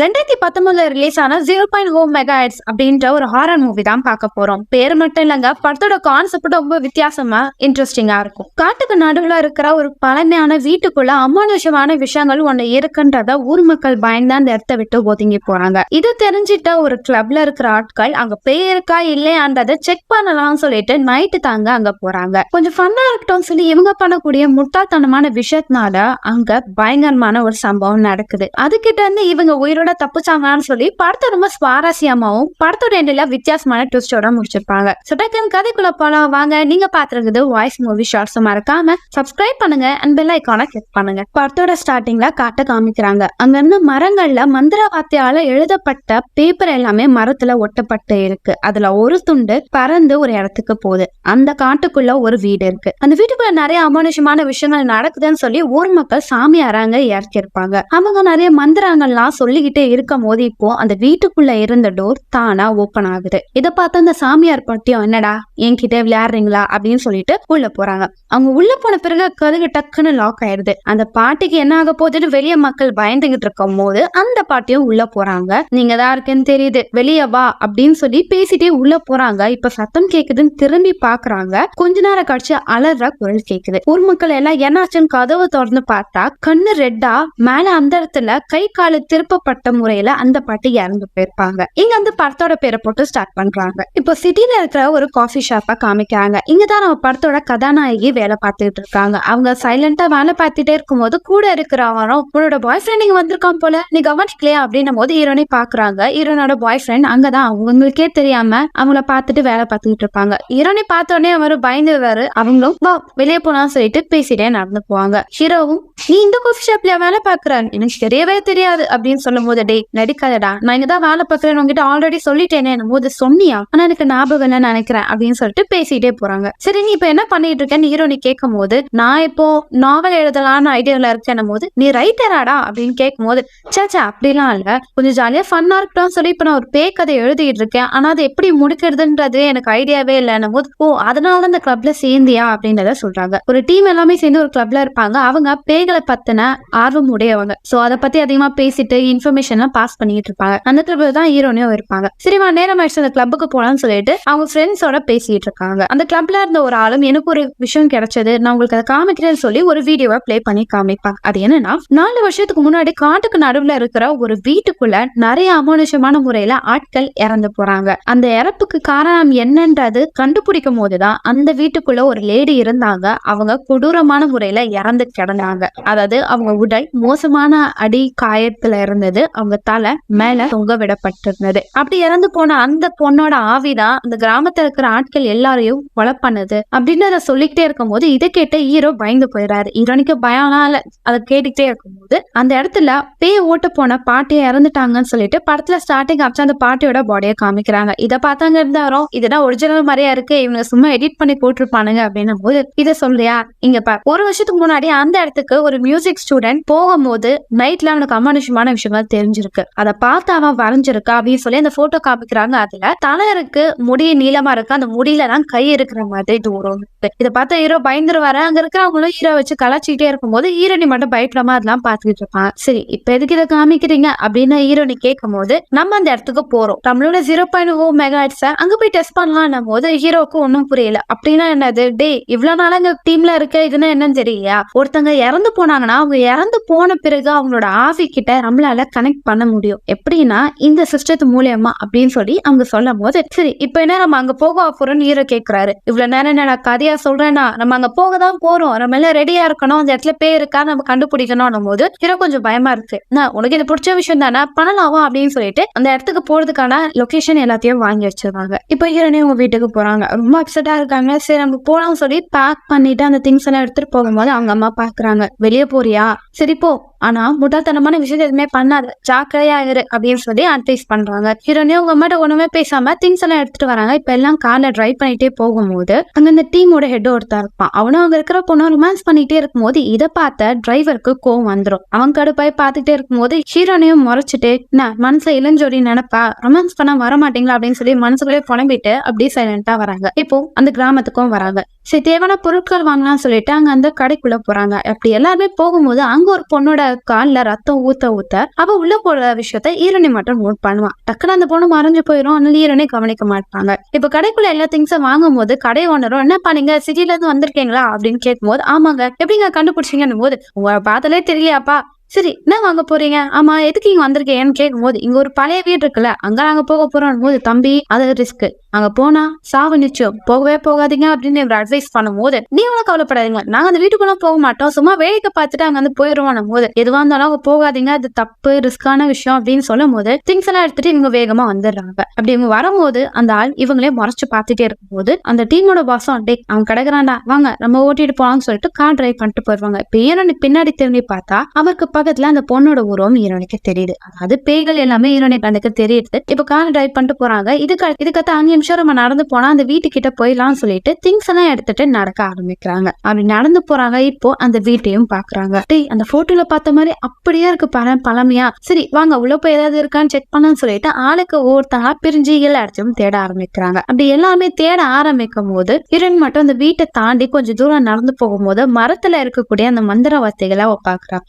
ரெண்டாயிரத்தி பத்தொன்பதுல ரிலீஸ் ஆன ஜீரோ பாயிண்ட் ஹோம் மெகா அப்படின்ற ஒரு ஹாரர் மூவி தான் பார்க்க போறோம். பேர் மட்டும் இல்லைங்க படத்தோட கான்செப்ட் ரொம்ப வித்தியாசமா இன்ட்ரெஸ்டிங்கா இருக்கும். காட்டுக்கு நடுவுல இருக்கிற ஒரு பழமையான வீட்டுக்குள்ள அமானுஷமான விஷயங்கள் ஒண்ணு இருக்குன்றத ஊர் மக்கள் பயந்து அந்த இடத்த விட்டு ஒதுங்கி போறாங்க. இது தெரிஞ்சிட்ட ஒரு கிளப்ல இருக்கிற ஆட்கள் அங்க பேய் இருக்கா இல்லையான்றதை செக் பண்ணலாம்னு சொல்லிட்டு நைட்டு தாங்க அங்க போறாங்க. கொஞ்சம் ஃபன்னா இருக்கட்டும் சொல்லி இவங்க பண்ணக்கூடிய முட்டாள்தனமான விஷயத்தினால அங்க பயங்கரமான ஒரு சம்பவம் நடக்குது. அதுகிட்ட இருந்து இவங்க உயிரோட தப்புச்சாங்கன்னு சொல்லி படத்தை ரொம்ப சுவாரஸ்யமாவும் படத்தோட எண்டில் வித்தியாசமான ட்விஸ்டோட முடிச்சிருப்பாங்க. சுடக்கன் கதைக்குள்ள போலாம். வாங்க நீங்க பாத்துருக்குது வாய்ஸ் மூவி ஷார்ட்ஸ் மறக்காம சப்ஸ்கிரைப் பண்ணுங்க அண்ட் பெல் ஐக்கான கிளிக் பண்ணுங்க. படத்தோட ஸ்டார்டிங்ல காட்ட காமிக்கிறாங்க. அங்க இருந்து மரங்கள்ல மந்திர வார்த்தையால எழுதப்பட்ட பேப்பர் எல்லாமே மரத்துல ஒட்டப்பட்டு இருக்கு. அதுல ஒரு துண்டு பறந்து ஒரு இடத்துக்கு போகுது. அந்த காட்டுக்குள்ள ஒரு வீடு இருக்கு. அந்த வீட்டுக்குள்ள நிறைய அமானுஷமான விஷயங்கள் நடக்குதுன்னு சொல்லி ஊர் மக்கள் சாமியாராங்க இறக்கிருப்பாங்க. அவங்க நிறைய மந்திரங்கள்லாம் சொல்லிக்கிட்டு இருக்கும் போது இப்போ அந்த வீட்டுக்குள்ள இருந்த டோர் தானா ஓபன் ஆகுது. இத பார்த்து அந்த சாமியார் பட்டியம் என்னடா என்கிட்ட விளையாடுறீங்களா? அப்படின்னு சொல்லிட்டு உள்ள போறாங்க. அவங்க உள்ள போன பிறகு கதவு டக்குன்னு லாக் ஆயிடுது. அந்த பாட்டிக்கு என்ன ஆக போகுதுன்னு வெளியே மக்கள் பயந்துகிட்டு இருக்கும் போது அந்த பாட்டியும் உள்ள போறாங்க. நீங்க தான் இருக்குன்னு தெரியுது. வெளியே வா அப்படின்னு சொல்லி பேசிட்டே உள்ள போறாங்க. இப்ப சத்தம் கேக்குதுன்னு திரும்பி பாக்குறாங்க. கொஞ்ச நேரம் கழிச்சு அலற குரல் கேக்குது. ஊர் மக்கள் எல்லாம் என்னாச்சுன்னு கதவை திறந்து பார்த்தா கண்ணு ரெட்டா மேல அந்த இடத்துல கை காலு திருப்பப்பட்ட முறையில அந்த பாட்டி இறந்து போயிருப்பாங்க இங்க வந்து படத்தோட பேரை போட்டு ஸ்டார்ட் பண்றாங்க. இப்போ சிட்டில இருக்கிற ஒரு காஃபி ஷாப்பா காமிக்கிறாங்க. இங்கதான் நம்ம படத்தோட கதாநாயகி வேலை பார்த்துட்டு இருக்காங்க. அவங்க சைலண்டா வேலை பார்த்துட்டே இருக்கும்போது கூட இருக்கிறவரும் உன்னோட பாய் ஃப்ரெண்ட் இங்க வந்திருக்கான் போல. நீ கவனிக்கலையா? அப்படின்னும் போது ஹீரோனை பாக்குறாங்க. ஹீரோனோட பாய் ஃப்ரெண்ட் அங்கதான். அவங்களுக்கே தெரியாம அவங்கள பார்த்துட்டு வேலை பார்த்துக்கிட்டு இருப்பாங்க. ஹீரோனை பார்த்தோடனே அவர் பயந்துவாரு அவங்களும் வா வெளியே போலாம் சொல்லிட்டு பேசிட்டே நடந்து போவாங்க. ஹீரோவும் நீ இந்த காஃபி ஷாப்ல வேலை பாக்குறேன் எனக்கு தெரியவே தெரியாது. அப்படின்னு சொல்லும் போது டே நடிக்காதடா. நான் இங்கதான் வேலை பார்க்கறேன் உங்ககிட்ட ஆல்ரெடி சொல்லிட்டேனே போது சொன்னியா? ஆனா எனக்கு ஞாபகம் இல்லைன்னு நினைக்கிறேன் அப்படின்னு சொல்லிட்டு பேசிட்டே போறாங்க. சரி நீ இப்ப என்ன பண்ணிட்டு இருக்கேன்னு ஹீரோனி கேட்கும் போது நான் இப்போ நாவல் எழுதலான்னு ஐடியால இருக்கேன் போது நீ ரைட்டராடா அப்படின்னு கேட்கும் போது சேச்சா அப்படிலாம் இல்ல. கொஞ்சம் ஜாலியா ஃபன்னா இருக்கட்டும் சொல்லி இப்ப நான் ஒரு பே கதை எழுதிட்டு இருக்கேன். ஆனா அது எப்படி முடிக்கிறதுன்றது எனக்கு ஐடியாவே இல்லைன்னும் போது ஓ அதனால அந்த இந்த கிளப்ல சேர்ந்தியா? அப்படின்றத சொல்றாங்க. ஒரு டீம் எல்லாமே சேர்ந்து ஒரு கிளப்ல இருப்பாங்க. அவங்க பேகளை பத்தின ஆர்வம் உடையவங்க. சோ அதை பத்தி அதிகமா பேசிட்டு இன்ஃபர்மேஷன் எல்லாம் பாஸ் பண்ணிட்டு இருப்பாங்க. அந்த திருப்பதி தான் ஹீரோனையும் இருப்பாங்க சரிவா நேரம் ஆயிடுச்சு அந்த கிளப்புக்கு போலாம்னு சொல்லிட்டு அவங்க ஃப்ரெண்ட்ஸோட பேசிட்டு இருக்காங்க. அந்த கிளப்ல இருந்த ஒரு ஆளும் எனக்கு ஒரு விஷயம் கிடைச்சது. நான் உங்களுக்கு அதை காமிக்கிறேன்னு சொல்லி ஒரு வீடியோவை ப்ளே பண்ணி காமிப்பாங்க. அது என்னன்னா நாலு வருஷத்துக்கு முன்னாடி காட்டுக்கு நடுவுல இருக்கிற ஒரு வீட்டுக்குள்ள நிறைய அமானுஷமான முறையில ஆட்கள் இறந்து போறாங்க. அந்த இறப்புக்கு காரணம் என்னன்றது கண்டுபிடிக்கும் போதுதான் அந்த வீட்டுக்குள்ள ஒரு லேடி இருந்தாங்க. அவங்க கொடூரமான முறையில இறந்து கிடந்தாங்க. அதாவது அவங்க உடல் மோசமான அடி காயத்துல இருந்தது. அவங்க தலை மேல தொங்க விடப்பட்டிருந்தது. அப்படி இறந்து போன அந்த பொண்ணோட ஆவிதான் அந்த கிராமத்துல இருக்கிற ஆட்கள் எல்லாரையும் கொலை பண்ணுது அப்படின்னு அதை சொல்லிக்கிட்டே இருக்கும் போது இதை கேட்டு ஹீரோ பயந்து போயிடுறாரு ஹீரோனிக்கு பயம்லாம் இல்ல. அதை கேட்டுக்கிட்டே இருக்கும்போது அந்த இடத்துல பேய் ஓட்டு போன பாட்டியை இறந்துட்டாங்கன்னு சொல்லிட்டு படத்துல ஸ்டார்டிங் ஆச்சு அந்த பாட்டியோட பாடியை காமிக்கிறாங்க. இதை பார்த்தாங்க இருந்தாரோ? இதுதான் ஒரிஜினல் மாதிரியா இருக்கு. இவங்க சும்மா எடிட் பண்ணி போட்டிருப்பானுங்க அப்படின்னும் போது இதை சொல்றியா? இங்க பார். ஒரு வருஷத்துக்கு முன்னாடி அந்த இடத்துக்கு ஒரு மியூசிக் ஸ்டூடெண்ட் போகும்போது நைட்ல அவனுக்கு அமானுஷமான விஷயங்கள் தெரிஞ்சிருக்கு. அதை பார்த்து அவன் வரைஞ்சிருக்கா அப்படின்னு சொல்லி அந்த போட்டோ காமிக்கிறாங்க. அதுல தலை இருக்கு முடி நீளமா இருக்கு. அந்த முடியில தான் கை இருக்கிற மாதிரி தூரம் இதை பார்த்தா ஹீரோ பயந்துருவாரு. அங்க இருக்கிறவங்களும் ஹீரோ வச்சு கலாச்சிக்கிட்டே இருக்கும்போது ஹீரோனி மட்டும் பயப்படாம அதெல்லாம் பாத்துக்கிட்டு இருப்பான். சரி இப்ப எதுக்கு இதை காமிக்கிறீங்க? அப்படின்னு ஹீரோனி கேட்கும் போது நம்ம அந்த இடத்துக்கு போறோம். நம்மளோட ஜீரோ பாயிண்ட் ஓ மெகா அங்க போய் டெஸ்ட் பண்ணலாம் போது ஹீரோக்கு ஒன்றும் புரியல. அப்படின்னா என்னது? டே இவ்வளவு நாளா எங்க டீம்ல இருக்க இதுன்னா என்னன்னு தெரியலையா? ஒருத்தங்க இறந்து போனாங்கன்னா அவங்க இறந்து போன பிறகு அவங்களோட ஆவி கிட்ட நம்மளால கனெக்ட் பண்ண முடியும். எப்படின்னா இந்த சிஸ்டத்து மூலியமா அப்படின்னு சொல்லி அவங்க சொல்லும் போது சரி இப்ப என்ன நம்ம அங்க போக போறோம்னு ஹீரோ கேக்குறாரு. இவ்வளவு நேரம் என்ன நான் கதையா சொல்றேன்னா நம்ம அங்க போக தான் போறோம். நம்ம எல்லாம் ரெடியா இருக்கணும். அந்த இடத்துல பேர் இருக்கா நம்ம கண்டுபிடிக்கணும் போது ஹீரோ கொஞ்சம் பயமா இருக்கு. நான் உனக்கு இது பிடிச்ச விஷயம் தானே? பண்ணலாமா அப்படின்னு சொல்லிட்டு அந்த இடத்துக்கு போறதுக்கான லொகேஷன் எல்லாத்தையும் வாங்கி வச்சிருக்காங்க. இப்போ ஹீரோனே உங்க வீட்டுக்கு போறாங்க. ரொம்ப அப்செட்டா இருக்காங்க. சரி நம்ம போலாம் சொல்லி பேக் பண்ணிட்டு அந்த திங்ஸ் எல்லாம் எடுத்துட்டு போகும்போது அவங்க அம்மா பாக்குறாங்க. வெளியே போறியா? சரி போ. ஆனா முட்டாள்தனமான விஷயத்த எதுவுமே பண்ணாது ஜாக்கிரதையா இரு அப்படின்னு சொல்லி அட்வைஸ் பண்றாங்க. ஹீரோனே உங்க அம்மாட்ட ஒண்ணுமே பேசாம திங்ஸ் எல்லாம் எடுத்துட்டு வராங்க. இப்ப எல்லாம் கார்ல டிரைவ் பண்ணிட்டே போகும்போது அங்க இந்த டீமோட ஹெட் ஒருத்தா இருப்பான். அவனும் அங்க இருக்கிற பொண்ணு ரொமான்ஸ் பண்ணிட்டே இருக்கும்போது இதை பார்த்த டிரைவருக்கு கோவம் வந்துடும் அவன் கடுப்பாய் பார்த்துட்டே இருக்கும்போது ஹீரோனையும் முறைச்சிட்டு என்ன மனசுல இளஞ்சோடி நினைப்பா? ரொமான்ஸ் பண்ண வர மாட்டீங்களா அப்படின்னு சொல்லி மனசுக்குள்ளே புலம்பிட்டு அப்படியே சைலண்டா வராங்க. இப்போ அந்த கிராமத்துக்கும் வராங்க. சரி தேவையான பொருட்கள் வாங்கலாம்னு சொல்லிட்டு அங்க அந்த கடைக்குள்ள போறாங்க. அப்படி எல்லாருமே போகும்போது அங்க ஒரு பொண்ணோட காலில் ரத்தம் ஊத்த ஊத்த அவ உள்ள போற விஷயத்த ஈரணி மட்டும் நோட் பண்ணுவான் டக்குனு அந்த பொண்ணு மறைஞ்சு போயிடும் அதனால ஈரணி கவனிக்க மாட்டாங்க. இப்ப கடைக்குள்ள எல்லா திங்ஸும் வாங்கும் போது கடை ஓனரும் என்ன பண்ணீங்க சிட்டில இருந்து வந்திருக்கீங்களா? அப்படின்னு கேட்கும்போது ஆமாங்க. எப்படிங்க கண்டுபிடிச்சீங்கன்னு போது உங்களை பார்த்தாலே தெரியலையாப்பா. சரி என்ன வாங்க போறீங்க? ஆமா எதுக்கு இங்க வந்திருக்கேன்னு கேட்கும்போது இங்க ஒரு பழைய வீடு இருக்குல்ல அங்க நாங்க போக போறோம் போது தம்பி அது ரிஸ்க் அங்க போனா சாவு நிச்சயம். போகவே போகாதீங்க அப்படின்னு இவர் அட்வைஸ் பண்ணும்போது நீ ஒன்றும் கவலைப்படாதீங்க. நாங்க அந்த வீட்டுக்குள்ள போக மாட்டோம். சும்மா வேடிக்கை பார்த்துட்டு அங்க வந்து போயிருவோம் போது எதுவா இருந்தாலும் அவங்க போகாதீங்க. அது தப்பு ரிஸ்கான விஷயம் அப்படின்னு சொல்லும் போது திங்ஸ் எல்லாம் எடுத்துட்டு இவங்க வேகமா வந்துடுறாங்க. அப்படி இவங்க வரும்போது அந்த ஆள் இவங்களே முறைச்சு பார்த்துட்டே இருக்கும் போது அந்த டீமோட பாசம் டே அவன் கிடக்குறான்டா. வாங்க நம்ம ஓட்டிட்டு போலாம்னு சொல்லிட்டு கார் டிரைவ் பண்ணிட்டு போயிருவாங்க. இப்ப ஈரனுக்கு பின்னாடி திரும்பி பார்த்தா அவருக்கு பக்கத்துல அந்த பொண்ணோட உருவம் ஹீரோனுக்கு தெரியுது. அதாவது பேய்கள் எல்லாமே ஈரனை கண்ணுக்கு தெரியுது. இப்ப கார் டிரைவ் பண்ணிட்டு போறாங்க. இதுக்கு இதுக்கத்த அஞ்சு நிமிஷம் நம்ம நடந்து போனா அந்த வீட்டு கிட்ட போயிடலாம்னு சொல்லிட்டு திங்ஸ் எல்லாம் எடுத்துட்டு நடக்க ஆரம்பிக்கிறாங்க. அப்படி நடந்து போறாங்க. இப்போ அந்த வீட்டையும் பாக்குறாங்க. டேய் அந்த போட்டோல பார்த்த மாதிரி அப்படியே இருக்கு பழம் பழமையா. சரி வாங்க உள்ள போய் ஏதாவது இருக்கான்னு செக் பண்ணன்னு சொல்லிட்டு ஆளுக்கு ஒவ்வொருத்தங்க பிரிஞ்சு எல்லா இடத்தையும் தேட ஆரம்பிக்கிறாங்க. அப்படி எல்லாமே தேட ஆரம்பிக்கும் போது கிரண் மட்டும் அந்த வீட்டை தாண்டி கொஞ்சம் தூரம் நடந்து போகும்போது மரத்துல இருக்கக்கூடிய அந்த மந்திரவார்த்தைகளை அவ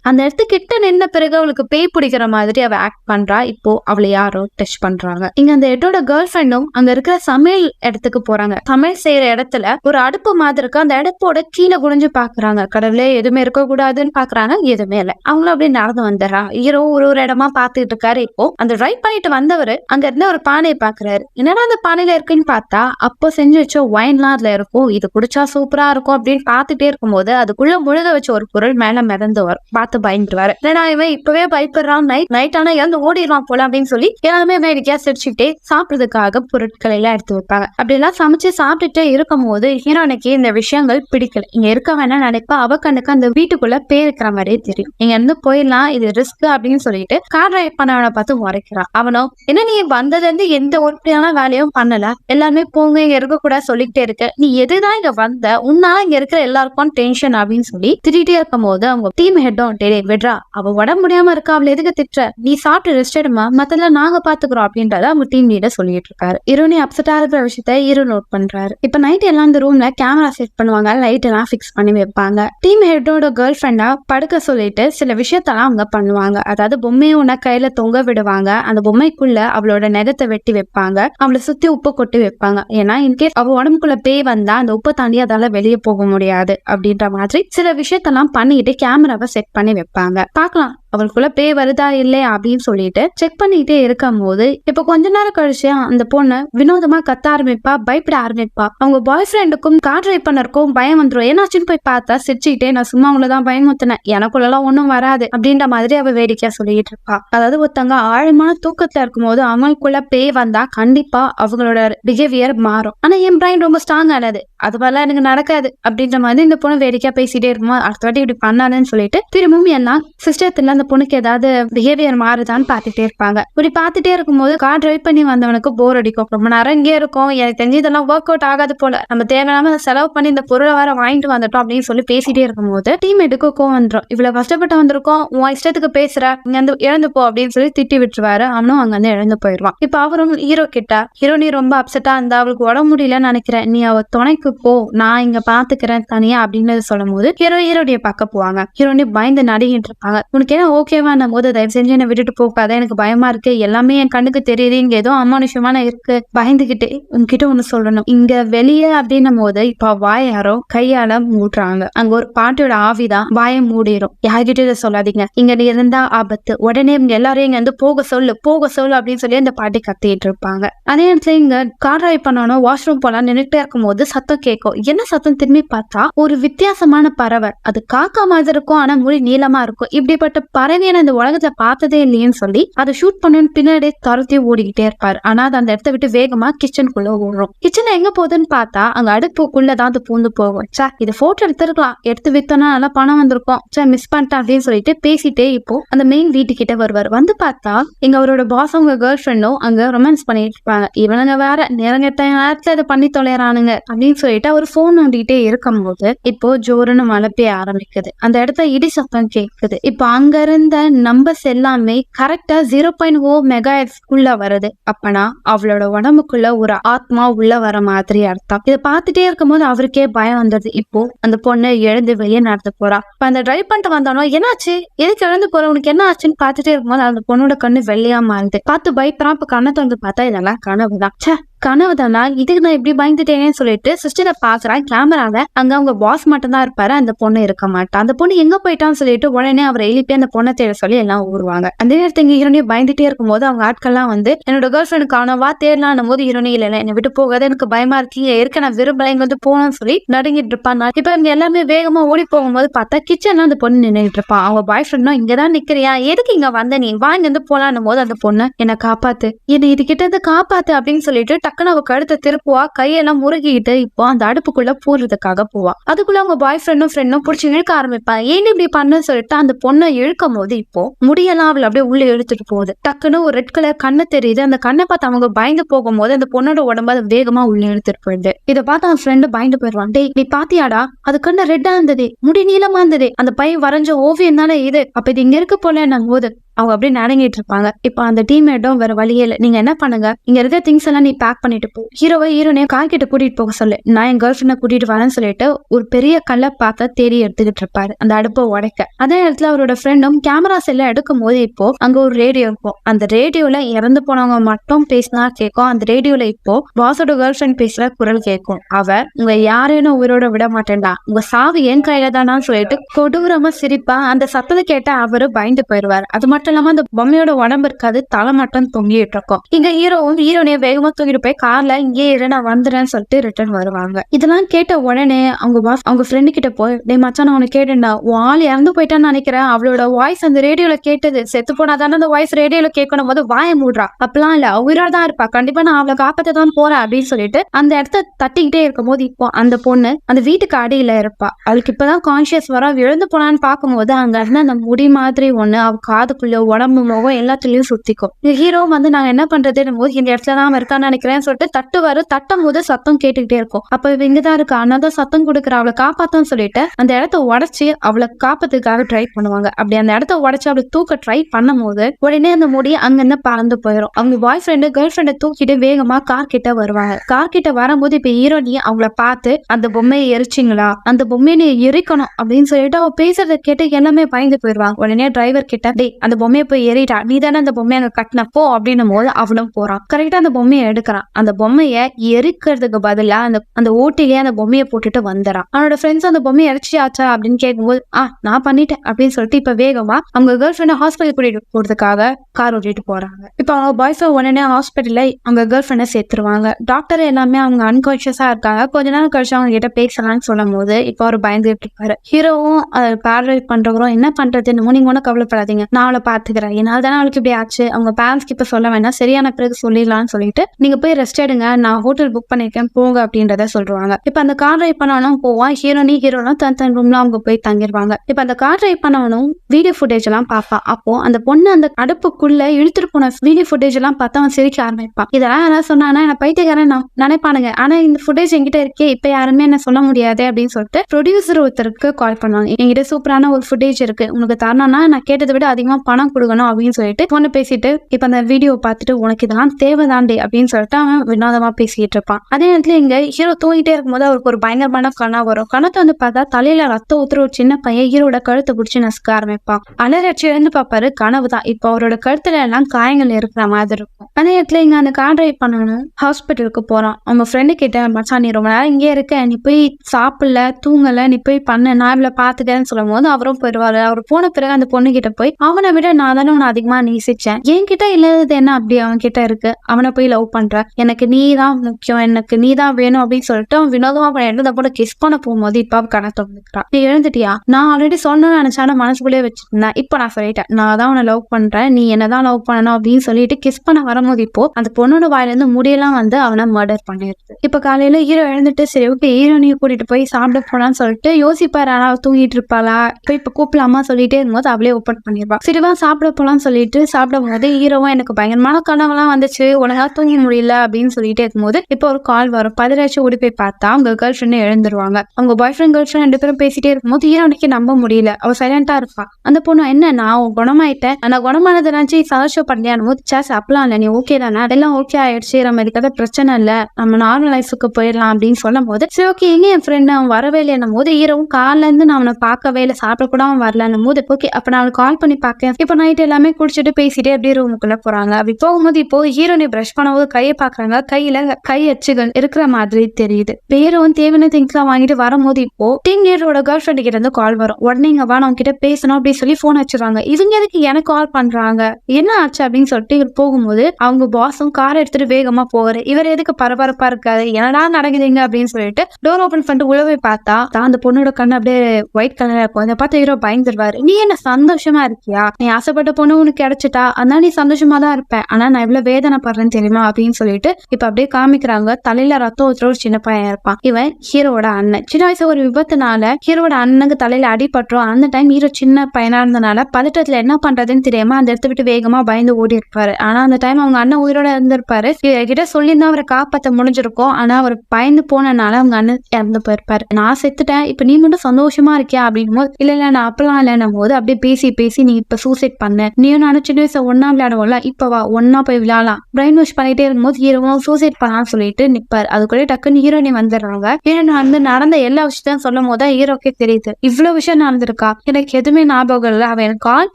அந்த அந்த கிட்ட நின்ன பிறகு அவளுக்கு பேய் பிடிக்கிற மாதிரி அவ ஆக்ட் பண்றா. இப்போ அவளை யாரோ டச் பண்றாங்க. இங்க அந்த எட்டோட கேர்ள் ஃப்ரெண்டும் அங்க இருக்கிற சமையல் இடத்துக்கு போறாங்க. சமையல் செய்யற இடத்துல ஒரு அடுப்பு மாதிரி இருக்கு. அந்த அடுப்போட கீழே குனிஞ்சு பாக்குறாங்க. கடவுளே எதுவுமே இருக்க கூடாதுன்னு பாக்குறாங்க. எதுவுமே இல்ல. அவங்களும் அப்படியே நடந்து வந்துடுறா. ஹீரோ ஒரு ஒரு இடமா பாத்துட்டு இருக்காரு. இப்போ அந்த ட்ரைவ் பண்ணிட்டு வந்தவர் அங்க இருந்த ஒரு பானையை பாக்குறாரு. என்னடா அந்த பானையில இருக்குன்னு பார்த்தா அப்போ செஞ்சு வச்ச ஒயின்லாம் அதுல இருக்கும். இது குடிச்சா சூப்பரா இருக்கும் அப்படின்னு பாத்துட்டே இருக்கும்போது அதுக்குள்ள முழுக வச்ச ஒரு பொருள் மேல மிதந்து வரும். பார்த்து பயந்துருவாரு ஏன்னா இவன் இப்பவே பயப்படுறான்? நைட் நைட் ஆனா இறந்து ஓடிடுவான் போல அப்படின்னு சொல்லி எல்லாமே வேடிக்கையா சிரிச்சுக்கிட்டே சாப்பிடுறதுக்காக பொருட்களை எல்லாம் எடுத்து வைப்பாங்க. அப்படி எல்லாம் சமைச்சு சாப்பிட்டுட்டே இருக்கும் போது ஹீரோனுக்கு இந்த விஷயங்கள் பிடிக்கல. இங்க இருக்க வேணா நினைப்பா. அவ கண்ணுக்கு அந்த வீட்டுக்குள்ள பேர் இருக்கிற மாதிரியே தெரியும். இங்க இருந்து போயிடலாம். இது ரிஸ்க் அப்படின்னு சொல்லிட்டு கார் டிரைவ் பண்ணவனை பார்த்து முறைக்கிறான் அவனோ என்ன நீ வந்ததுல இருந்து எந்த ஒருப்படியான வேலையும் பண்ணல. எல்லாருமே போங்க இங்க இருக்க கூட சொல்லிக்கிட்டே இருக்க. நீ எதுதான் இங்க வந்த? உன்னால இங்க இருக்கிற எல்லாருக்கும் டென்ஷன் அப்படின்னு சொல்லி திட்டிகிட்டே இருக்கும் போது அவங்க டீம் ஹெட்டும் டே விட்ரா அவ உடம்பு முடியாம இருக்கா அவளை எதுக்கு திட்டுற? நீ சாப்பிட்டு ரெஸ்ட் எடுமா மத்தல நாங்க பாத்துக்கிறோம் அப்படின்றத அவங்க டீம் லீடர் சொல்லிட்டு இருக்காரு. இருனே அப்செட்டா இருக்கிற விஷயத்த இரு நோட் பண்றாரு. இப்ப நைட் எல்லாம் இந்த ரூம்ல கேமரா செட் பண்ணுவாங்க. லைட் எல்லாம் ஃபிக்ஸ் பண்ணி வைப்பாங்க. டீம் ஹெட்டோட கேர்ள் ஃப்ரெண்டா படுக்க சொல்லிட்டு சில விஷயத்தெல்லாம் அவங்க பண்ணுவாங்க. அதாவது பொம்மையை உன்ன கையில தொங்க விடுவாங்க. அந்த பொம்மைக்குள்ள அவளோட நெகத்தை வெட்டி வைப்பாங்க. அவளை சுத்தி உப்பு கொட்டி வைப்பாங்க. ஏன்னா இன்கேஸ் அவ உடம்புக்குள்ள பேய் வந்தா அந்த உப்பை தாண்டி அதால வெளியே போக முடியாது அப்படின்ற மாதிரி சில விஷயத்தெல்லாம் பண்ணிட்டு கேமராவை செட் பண்ணி வைப்பாங்க. Tác அவளுக்குள்ள பேய் வருதா இல்லையா அப்படின்னு சொல்லிட்டு செக் பண்ணிட்டே இருக்கும் போது இப்ப கொஞ்ச நேரம் கழிச்சு அந்த பொண்ணு வினோதமா கத்த ஆரம்பிப்பா பயப்பட ஆரம்பிப்பா. அவங்க பாய் ஃப்ரெண்டுக்கும் கார் டிரைவ் பண்ணருக்கும் பயம் வந்துரும். ஏன்னாச்சுன்னு போய் பார்த்தா சிரிச்சுக்கிட்டே நான் சும்மா அவங்களதான் பயமுத்தினேன் எனக்குள்ளலாம் ஒண்ணும் வராது. அப்படின்ற மாதிரி அவ வேடிக்கையா சொல்லிட்டு இருப்பா. அதாவது ஒருத்தங்க ஆழமான தூக்கத்துல இருக்கும்போது அவங்களுக்குள்ள பேய் வந்தா கண்டிப்பா அவங்களோட பிஹேவியர் மாறும். ஆனா என் பிரைன் ரொம்ப ஸ்ட்ராங் ஆனது. அது மாதிரிலாம் எனக்கு நடக்காது. அப்படின்ற மாதிரி இந்த பொண்ணு வேடிக்கையா பேசிட்டே இருக்குமா அடுத்த வாட்டி இப்படி பண்ணாதுன்னு சொல்லிட்டு திரும்பவும் எல்லாம் சிஸ்டத்துல அந்த பொண்ணுக்கு ஏதாவது பிஹேவியர் மாறுதான்னு பார்த்துட்டே இருப்பாங்க. இப்படி பார்த்துட்டே இருக்கும்போது கார் டிரைவ் பண்ணி வந்தவனுக்கு போர் அடிக்கும். ரொம்ப நேரம் இங்கே இருக்கும். எனக்கு தெரிஞ்சு இதெல்லாம் ஒர்க் அவுட் ஆகாது போல. நம்ம தேவையில்லாம செலவு பண்ணி இந்த பொருளை வேற வாங்கிட்டு வந்துட்டோம் அப்படின்னு சொல்லி பேசிட்டே இருக்கும்போது டீம் எடுக்க கோவம் வந்துடும் இவ்வளவு கஷ்டப்பட்டு வந்திருக்கோம். உன் இஷ்டத்துக்கு பேசுற. இங்க வந்து இழந்து போ அப்படின்னு சொல்லி திட்டி விட்டுருவாரு. அவனும் அங்க வந்து இழந்து போயிடுவான். இப்ப அவரும் ஹீரோ கிட்ட ஹீரோ நீ ரொம்ப அப்செட்டா இருந்தா அவளுக்கு உடம்பு முடியலன்னு நினைக்கிறேன். நீ அவ துணைக்கு போ. நான் இங்க பாத்துக்கிறேன் தனியா அப்படின்னு சொல்லும் போது ஹீரோ ஹீரோடைய பார்க்க போவாங்க. ஹீரோனி பயந்து நடிகிட்டு இருப்பாங்க. உனக்கு ஏன் ஓகேவான போது தயவு செஞ்சு என்னை விட்டுட்டு போகாத எனக்கு பயமா இருக்கு. எல்லாமே என் கண்ணுக்கு தெரியுது. இங்க ஏதோ அமானுஷமான இருக்கு. பயந்துகிட்டே உங்ககிட்ட ஒண்ணு சொல்லணும். இங்க வெளியே அப்படின்னும் போது இப்ப வாய் யாரோ கையால மூடுறாங்க அங்க ஒரு பாட்டியோட ஆவிதான் வாயை மூடிடும் யார்கிட்ட இதை சொல்லாதீங்க. இங்க இருந்தா ஆபத்து. உடனே இங்க எல்லாரையும் இங்க வந்து போக சொல்லு போக சொல்லு அப்படின்னு சொல்லி அந்த பாட்டி கத்திட்டு இருப்பாங்க. அதே நேரத்துல இங்க கார் டிரைவ் பண்ணணும் வாஷ்ரூம் போலாம் நின்றுட்டே இருக்கும் போது சத்தம் கேட்கும். என்ன சத்தம் திரும்பி பார்த்தா? ஒரு வித்தியாசமான பறவை. அது காக்கா மாதிரி இருக்கும் ஆனா முடி நீளமா இருக்கும். இப்படிப்பட்ட பறவையை நான் இந்த உலகத்துல பார்த்ததே இல்லையேன்னு சொல்லி அதை ஷூட் பண்ணுன்னு பின்னாடியே துரத்தி ஓடிக்கிட்டே இருப்பாரு. ஆனா அது அந்த இடத்த விட்டு வேகமா கிச்சனுக்குள்ள ஓடுறோம். கிச்சன்ல எங்க போகுதுன்னு பார்த்தா அங்க அடுப்புக்குள்ளதான் அது பூந்து போகும். சார் இது போட்டோ எடுத்திருக்கலாம். எடுத்து வித்தோம்னா நல்லா பணம் வந்திருக்கும். சார் மிஸ் பண்ணிட்டேன் அப்படின்னு சொல்லிட்டு பேசிட்டே இப்போ அந்த மெயின் வீட்டுக்கிட்ட வருவார். வந்து பார்த்தா எங்க அவரோட பாஸ் அவங்க கேர்ள் ஃப்ரெண்டும் அங்க ரொமான்ஸ் பண்ணிட்டு இருப்பாங்க. இவனுங்க வேற நேரங்கட்ட நேரத்துல இதை பண்ணி தொலைறானுங்க அப்படின்னு சொல்லிட்டு அவர் போன் நோண்டிட்டே இருக்கும்போது இப்போ ஜோருன்னு மழை பெய்ய ஆரம்பிக்குது. அந்த இடத்த இடி சத்தம் கேக்குது. இப்போ அங்க இருந்த நம்பர்ஸ் எல்லாமே கரெக்டா ஜீரோ பாயிண்ட் ஓ மெகா உள்ள வருது. அப்பனா அவளோட உடம்புக்குள்ள ஒரு ஆத்மா உள்ள வர மாதிரி அர்த்தம். இதை பார்த்துட்டே இருக்கும்போது அவருக்கே பயம் வந்துடுது இப்போ அந்த பொண்ணு எழுந்து வெளியே நடந்து போறா. இப்ப அந்த டிரைவ் பண்ணிட்டு வந்தானோ என்னாச்சு? எதுக்கு எழுந்து போற? உனக்கு என்ன ஆச்சுன்னு பார்த்துட்டே இருக்கும்போது அந்த பொண்ணோட கண்ணு வெள்ளையா மாறுது. பார்த்து பயப்படான் இப்ப கண்ணை திறந்து பார்த்தா இதெல்லாம் கனவுதான். ச்சே கனவு தானா? இதுக்கு நான் இப்படி பயந்துட்டேனேன்னு சொல்லிட்டு சிஸ்டரை பாக்குறான். கேமரால அங்க அவங்க பாஸ் மட்டும் தான் இருப்பாரு. அந்த பொண்ணு இருக்க மாட்டான் அந்த பொண்ணு எங்க போயிட்டான்னு சொல்லிட்டு உடனே அவரை எழுப்பி அந்த பொண்ணை தேட சொல்லி எல்லாம் ஊருவாங்க. அந்த நேரத்தை இங்க ஹீரோனி பயந்துட்டே இருக்கும்போது அவங்க ஆட்கள்லாம் வந்து என்னோட கேர்ள் ஃபிரெண்ட் காணவா தேடலாம் போது ஹீரோனி இல்ல என்னை விட்டு போகாத. எனக்கு பயமா இருக்கு. இருக்க நான் விரும்பல இங்க வந்து போகணும்னு சொல்லி நடுங்கிட்டு இருப்பான். இப்ப இங்க எல்லாமே வேகமா ஓடி போகும்போது பார்த்தா கிச்சன்ல அந்த பொண்ணு நின்றுட்டு இருப்பான் அவங்க பாய் ஃப்ரெண்டும் இங்கதான் நிக்கிறியா? எதுக்கு இங்க வந்த நீ? வாங்க வந்து போலான்னும் போது அந்த பொண்ணு என்னை காப்பாத்து. என்னை இது கிட்ட இருந்து காப்பாத்து அப்படின்னு சொல்லிட்டு டக்குன்னு அவ கழுத்தை திருப்புவா கையெல்லாம் முறுகிட்டு இப்போ அந்த அடுப்புக்குள்ள போடுறதுக்காக போவா. அதுக்குள்ள அவங்க பாய் ஃப்ரெண்டும் ஃப்ரெண்டும் பிடிச்சி இழுக்க ஆரம்பிப்பா. ஏன் இப்படி பண்ணுன்னு சொல்லிட்டு அந்த பொண்ணை இழுக்கும் போது இப்போ முடியெல்லாம் அவளை அப்படியே உள்ள இழுத்துட்டு போகுது. டக்குன்னு ஒரு ரெட் கலர் கண்ணு தெரியுது. அந்த கண்ணை பார்த்து அவங்க பயந்து போகும்போது அந்த பொண்ணோட உடம்பு அது வேகமா உள்ள இழுத்துட்டு போயிடுது. இதை பார்த்து அவன் ஃப்ரெண்டு பயந்து போயிடுவான். டேய் நீ பாத்தியாடா? அது கண்ணு ரெட்டா இருந்தது. முடி நீளமா இருந்தது. அந்த பையன் வரைஞ்ச ஓவியம் தானே இது? அப்ப இது இங்க இருக்க போல போது அவங்க அப்படியே நடங்கிட்டு இருப்பாங்க. இப்போ அந்த டீம்மேட்டும் வேற வழியே இல்லை. நீங்க என்ன பண்ணுங்க? இங்க இருக்க திங்ஸ் எல்லாம் நீ பேக் பண்ணிட்டு போ. ஹீரோவை ஹீரோனே கார் கிட்ட கூட்டிட்டு போக சொல்லு. நான் என் கேர்ள் ஃப்ரெண்டை கூட்டிட்டு வரேன்னு சொல்லிட்டு ஒரு பெரிய கல்லை பார்த்தா தேடி எடுத்துக்கிட்டு இருப்பாரு. அந்த அடுப்பை உடைக்க. அதே நேரத்துல அவரோட ஃப்ரெண்டும் கேமராஸ் எல்லாம் எடுக்கும் போது இப்போ அங்க ஒரு ரேடியோ இருக்கும். அந்த ரேடியோல இறந்து போனவங்க மட்டும் பேசினா கேட்கும். அந்த ரேடியோல இப்போ பாஸோட கேர்ள் ஃப்ரெண்ட் பேசுற குரல் கேட்கும். அவர் உங்க யாரையும் உயிரோட விட மாட்டேன்டா. உங்க சாவு என் கையில தானான்னு சொல்லிட்டு கொடூரமா சிரிப்பா அந்த சத்தத்தை கேட்ட அவரு பயந்து போயிடுவார். அது மட்டும் இல்லாம அந்த பொம்மையோட உடம்பு இருக்காது தலை மட்டும் தொங்கிட்டு இருக்கும். இங்க ஹீரோவும் ஹீரோனே வேகமா தூக்கிட்டு போய் கார்ல இங்கே இரு நான் வந்துடுறேன்னு சொல்லிட்டு ரிட்டர்ன் வருவாங்க. இதெல்லாம் கேட்ட உடனே அவங்க பாஸ் அவங்க ஃப்ரெண்டு கிட்ட போய் டேய் மச்சான் நான் உனக்கு கேட்டேன்டா. உன் ஆள் இறந்து போயிட்டான்னு நினைக்கிறேன். அவளோட வாய்ஸ் அந்த ரேடியோல கேட்டது. செத்து போனாதானே அந்த வாய்ஸ் ரேடியோல கேட்கணும். போது வாய மூடுறா. அப்பெல்லாம் இல்ல. உயிரோட தான் இருப்பா. கண்டிப்பா நான் அவளை காப்பாத்த தான் போறேன் அப்படின்னு சொல்லிட்டு அந்த இடத்த தட்டிக்கிட்டே இருக்கும்போது இப்போ அந்த பொண்ணு அந்த வீட்டுக்கு அடியில இருப்பா. அவளுக்கு இப்பதான் கான்சியஸ் வர எழுந்து போனான்னு பார்க்கும்போது அங்க இருந்த அந்த முடி மாதிரி ஒண்ணு அவ காதுக்குள்ள உடம்பு முகம் எல்லாத்துலயும் சுத்திக்கும். ஹீரோ வந்து நாங்க என்ன பண்றதுன்னு போது இந்த இடத்துல தான் இருக்கான்னு நினைக்கிறேன்னு சொல்லிட்டு தட்டுவாரு. தட்டும் போது சத்தம் கேட்டுக்கிட்டே இருக்கும். அப்ப இவ இங்கதான் இருக்கா? அண்ணாதான் சத்தம் கொடுக்குற. அவளை காப்பாத்தன்னு சொல்லிட்டு அந்த இடத்த உடைச்சு அவளை காப்பதுக்காக ட்ரை பண்ணுவாங்க. அப்படி அந்த இடத்த உடைச்சு அவளை தூக்க ட்ரை பண்ணும் போது உடனே அந்த முடி அங்கிருந்து பறந்து போயிடும் அவங்க பாய் ஃப்ரெண்டு கேர்ள் ஃப்ரெண்டை தூக்கிட்டு வேகமா கார் கிட்ட வருவாங்க. கார் கிட்ட வரும்போது இப்ப ஹீரோனி அவங்கள பார்த்து அந்த பொம்மையை எரிச்சிங்களா? அந்த பொம்மையை நீ எரிக்கணும் அப்படின்னு சொல்லிட்டு அவ பேசுறத கேட்டு எல்லாமே பயந்து போயிடுவாங்க உடனே டிரைவர் கிட்ட டே அந்த பொம்மையை போய் ஏறிட்டா நீ தானே அந்த பொம்மையை அங்க கட்டினப்போ? அப்படின்னும் போது அவனும் போறான். கரெக்டா அந்த பொம்மையை எடுக்கிறான். அந்த பொம்மையை எரிக்கிறதுக்கு பதிலா அந்த அந்த ஓட்டிலேயே அந்த பொம்மையை போட்டுட்டு வந்துறான். அவனோட ஃப்ரெண்ட்ஸ் அந்த பொம்மையை எரிச்சியாச்சா? அப்படின்னு கேட்கும்போது ஆ நான் பண்ணிட்டேன் அப்படின்னு சொல்லிட்டு இப்ப வேகமா அவங்க கேர்ள் ஃப்ரெண்டை ஹாஸ்பிட்டல் கூட்டிட்டு போறதுக்காக கார் ஓட்டிட்டு போறாங்க. இப்போ அவங்க பாய்ஸ் உடனே ஹாஸ்பிட்டல்ல அவங்க கேர்ள் ஃப்ரெண்டை சேர்த்துருவாங்க. டாக்டர் எல்லாமே அவங்க அன்கான்சியஸா இருக்காங்க. கொஞ்ச நேரம் கழிச்சு அவங்க கிட்ட பேசலாம்னு சொல்லும் போது இப்போ அவர் பயந்துட்டு இருப்பாரு ஹீரோவும் பேரலைஸ் பண்றவரும் என்ன பண்றதுன்னு நீங்க ஒன்றும் கவலைப்படாதீங்க. நான் அவளை பார்த்துக்கிறேன் என்னால் தானே அவளுக்கு இப்படி ஆச்சு? அவங்க பேரண்ட்ஸ்க்கு இப்போ சொல்ல வேணாம் சரியான பிறகு சொல்லிடலாம்னு சொல்லிட்டு நீங்க போய் ரெஸ்ட் எடுங்க. நான் ஹோட்டல் புக் பண்ணியிருக்கேன் போங்க அப்படின்றத சொல்லுவாங்க. இப்போ அந்த கார் ட்ரைவ் பண்ணவனும் போவான். ஹீரோனி ஹீரோலாம் தன் தன் ரூம்ல அவங்க போய் தங்கிடுவாங்க இப்போ அந்த கார் ட்ரைவ் பண்ணவனும் வீடியோ ஃபுட்டேஜ் எல்லாம் பார்ப்பான். அப்போ அந்த பொண்ணு அந்த அடுப்புக்குள்ள இழுத்துட்டு போன வீடியோ ஃபுட்டேஜ் எல்லாம் பார்த்து அவன் சிரிக்க ஆரம்பிப்பான். இதெல்லாம் யாராவது சொன்னானா? என்ன பைத்தியக்காரன் நான் நினைப்பானுங்க. ஆனா இந்த ஃபுட்டேஜ் என்கிட்ட இருக்கே. இப்போ யாருமே என்ன சொல்ல முடியாது அப்படின்னு சொல்லிட்டு ப்ரொடியூசர் ஒருத்தருக்கு கால் பண்ணுவாங்க. என்கிட்ட சூப்பரான ஒரு ஃபுட்டேஜ் இருக்கு. உனக்கு தரணும்னா நான் கேட்டதை விட அதிகமா பணம் கொடுக்கணும் அப்படின்னு சொல்லிட்டு பொண்ணு பேசிட்டு இப்ப அந்த வீடியோ பார்த்துட்டு உனக்கு இதெல்லாம் தேவைதாண்டி அப்படின்னு சொல்லிட்டு அவன் வினோதமா பேசிட்டு இருப்பான். அதே நேரத்துல இங்க ஹீரோ தூங்கிட்டே இருக்கும்போது அவருக்கு ஒரு பயங்கரமான கனவு வரும். கணத்தை வந்து பார்த்தா தலையில ரத்த ஊத்துற ஒரு சின்ன பையன் ஹீரோட கழுத்தை பிடிச்சி நசுக்க ஆரம்பிப்பான். அலரட்சி இருந்து பாப்பாரு கனவு தான். இப்போ அவரோட கழுத்துல எல்லாம் காயங்கள் இருக்கிற மாதிரி இருக்கும். அதே நேரத்துல இங்க அந்த கார் டிரைவ் பண்ணணும் ஹாஸ்பிட்டலுக்கு போறான். அவங்க ஃப்ரெண்டு கிட்ட மச்சான் நீ ரொம்ப நேரம் இங்கே இருக்க. நீ போய் சாப்பிடல தூங்கல. நீ போய் பண்ண. நான் இவ்வளவு பாத்துட்டேன்னு சொல்லும் போது அவரும் போயிடுவாரு. அவர் போன பிறகு அந்த பொண்ணு கிட்ட போய் அவனை விட நான் தானே உன்னை அதிகமா நேசிச்சேன். என்கிட்ட இல்லாதது என்ன அப்படி அவன் கிட்ட இருக்கு? அவனை போய் லவ் பண்ற? எனக்கு நீ தான் முக்கியம். எனக்கு நீ தான் வேணும் அப்படின்னு சொல்லிட்டு அவன் வினோதமா அவன் எழுத போல கிஸ் பண்ண போகும்போது இப்ப அவ கணக்கு வந்துக்கிறான் நீ எழுந்துட்டியா? நான் ஆல்ரெடி சொன்னேன்னு நினைச்சா நான் மனசுக்குள்ளே வச்சிருந்தேன். இப்போ நான் சொல்லிட்டேன். நான் தான் உன்னை லவ் பண்றேன். நீ என்னதான் லவ் பண்ணணும் அப்படின்னு சொல்லிட்டு கிஸ் பண்ண வரும்போது இப்போ அந்த பொண்ணோட வாயில இருந்து முடியெல்லாம் வந்து அவனை மர்டர் பண்ணிடுது. இப்ப காலையில ஹீரோ எழுந்துட்டு சரி ஓகே ஹீரோனையும் கூட்டிட்டு போய் சாப்பிட போனான்னு சொல்லிட்டு யோசிப்பாரு. ஆனா தூங்கிட்டு இருப்பாளா? இப்போ இப்ப கூப்பிடலாமா சொல்லிட்டே இருக்கும்போது அவளே ஓப்பன் பண்ணிருப்பா சரிவா சாப்பிட போகலாம்னு சொல்லிட்டு சாப்பிடும் போது ஹீரோவும் எனக்கு பயங்கரமான கனவுலாம் வந்துச்சு. உனக்காக தூங்கி முடியல அப்படின்னு சொல்லிட்டு இருக்கும்போது இப்போ ஒரு கால் வரும். பதிலாச்சும் ஓடி போய் பார்த்தா அவங்க கேர்ள் ஃப்ரெண்டு எழுந்துருவாங்க. அவங்க பாய் ஃப்ரெண்ட் கேர்ள் ஃப்ரெண்ட் ரெண்டு பேரும் பேசிட்டே இருக்கும்போது ஹீரோனுக்கு நம்ப முடியல. அவ சைலண்டா இருப்பா. அந்த பொண்ணு என்ன நான் குணமாயிட்டேன்? நான் குணமானது நினைச்சு சந்தோஷம் பண்ணியான் போது சாஸ் அப்பலாம் இல்லை நீ ஓகே தானே? அதெல்லாம் ஓகே ஆயிடுச்சு. நம்ம இதுக்காக பிரச்சனை இல்லை. நம்ம நார்மல் லைஃபுக்கு போயிடலாம் அப்படின்னு சொல்லும் போது சரி ஓகே எங்க என் ஃப்ரெண்ட் அவன் வரவே இல்லைன்னும் போது ஹீரோவும் காலில இருந்து நான் அவனை பார்க்கவே இல்லை. சாப்பிட கூட அவன் வரலன்னும் போது ஓகே அப்ப நான் கால் பண்ணி பார்க்கேன். இப்போ நைட் எல்லாமே குடிச்சிட்டு பேசிட்டே அப்படியே ரூமுக்குள்ள போறாங்க. அப்படி போகும்போது இப்போ ஹீரோனை பிரஷ் பண்ணும்போது கையை பாக்குறாங்க கையில கை அச்சுகள் இருக்கிற மாதிரி தெரியுது. பேரும் தேவையான திங்ஸ் எல்லாம் வாங்கிட்டு வரும்போது இப்போ டீம் லீடரோட கேர்ள் ஃப்ரெண்ட் கிட்ட இருந்து கால் வரும். உடனே இங்க வா நான் கிட்ட பேசணும் அப்படின்னு சொல்லி போன் வச்சிருவாங்க. இவங்க எதுக்கு எனக்கு கால் பண்றாங்க? என்ன ஆச்சு அப்படின்னு சொல்லிட்டு இவர் போகும்போது அவங்க பாஸும் கார் எடுத்துட்டு வேகமா போவாரு. இவர் எதுக்கு பரபரப்பா இருக்காது என்னடா நடக்குதுங்க அப்படின்னு சொல்லிட்டு டோர் ஓபன் பண்ணிட்டு உள்ள போய் பார்த்தா தான் அந்த பொண்ணோட கண்ணு அப்படியே ஒயிட் கலர்ல இருக்கும். அதை பார்த்து ஹீரோ பயந்துருவாரு. நீ என்ன சந்தோஷமா இருக்கியா? நீ ஆசைப்பட்ட பொண்ணு உனக்கு கிடைச்சிட்டா அதனால நீ சந்தோஷமா தான் இருப்ப. ஆனா நான் எவ்வளவு வேதனைப்படுறேன்னு தெரியுமா அப்படின்னு சொல்லிட்டு இப்ப அப்படியே காமிக்கிறாங்க. தலையில ரத்தம் ஊத்துற ஒரு சின்ன பையன் இருப்பான். இவன் ஹீரோட அண்ணன். சின்ன வயசு ஒரு விபத்துனால ஹீரோட அண்ணனுக்கு தலையில அடிபட்டுரும் அந்த டைம் ஹீரோ சின்ன பையனா இருந்தனால பதட்டத்துல என்ன பண்றதுன்னு தெரியாம அந்த இடத்த விட்டு வேகமா பயந்து ஓடி இருப்பாரு. ஆனா அந்த டைம் அவங்க அண்ணன் உயிரோட இருந்திருப்பாரு. கிட்ட சொல்லியிருந்தா அவரை காப்பாத்த முடிஞ்சிருக்கும். ஆனா அவர் பயந்து போனனால அவங்க அண்ணன் இறந்து போயிருப்பாரு. நான் செத்துட்டேன். இப்ப நீ மட்டும் சந்தோஷமா இருக்கியா அப்படின்னும் போது இல்ல இல்ல நான் அப்பெல்லாம் இல்லைன்னும் போது அப்படியே பேசி பேசி நீ இப்ப சூசைட் பண்ண. நீயும் நானும் சின்ன வயசுல ஒன்னா விளையாடுவோம்ல இப்ப வா ஒன்னா போய் விளையாடலாம். பிரைன் வாஷ் பண்ணிட்டே இருக்கும்போது ஹீரோவும் சூசைட் பண்ணலாம்னு சொல்லிட்டு நிப்பாரு. கூட டக்குன்னு ஹீரோனி வந்துடுறாங்க. ஹீரோனி வந்து நடந்த எல்லா விஷயத்தையும் சொல்லும் போது ஹீரோக்கே தெரியுது. இவ்வளவு விஷயம் நடந்திருக்கா? எனக்கு எதுவுமே ஞாபகம் இல்லை. அவன் எனக்கு கால்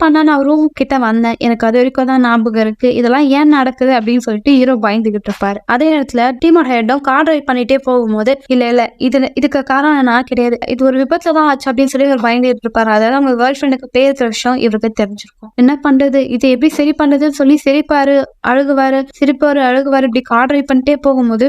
பண்ணா நான் ரூம் கிட்ட வந்தேன். எனக்கு அது வரைக்கும் தான் ஞாபகம் இருக்கு. இதெல்லாம் ஏன் நடக்குது அப்படின்னு சொல்லிட்டு ஹீரோ பயந்துகிட்டு இருப்பாரு. அதே நேரத்துல டீமோட ஹெட்டும் கார் ட்ரைவ் பண்ணிட்டே போகும்போது இல்ல இல்ல இதுல இதுக்கு காரணம் நான் கிடையாது. இது ஒரு விபத்துல தான் ஆச்சு அப்படின்னு சொல்லி இவர் பயந்துட்டு இருப்பாரு. அதாவது அவங்க கேர்ள் ஃப்ரெண்டுக்கு பேர் விஷயம் இவருக்கு தெரிஞ்சிருக்கும். என்ன பண்றது? இது எப்படி சரி பண்றதுன்னு சொல்லி சிரிப்பாரு அழுகுவாரு சிரிப்பாரு அழுகுவாரு இப்படி கார்டரை பண்ணிட்டே போகும்போது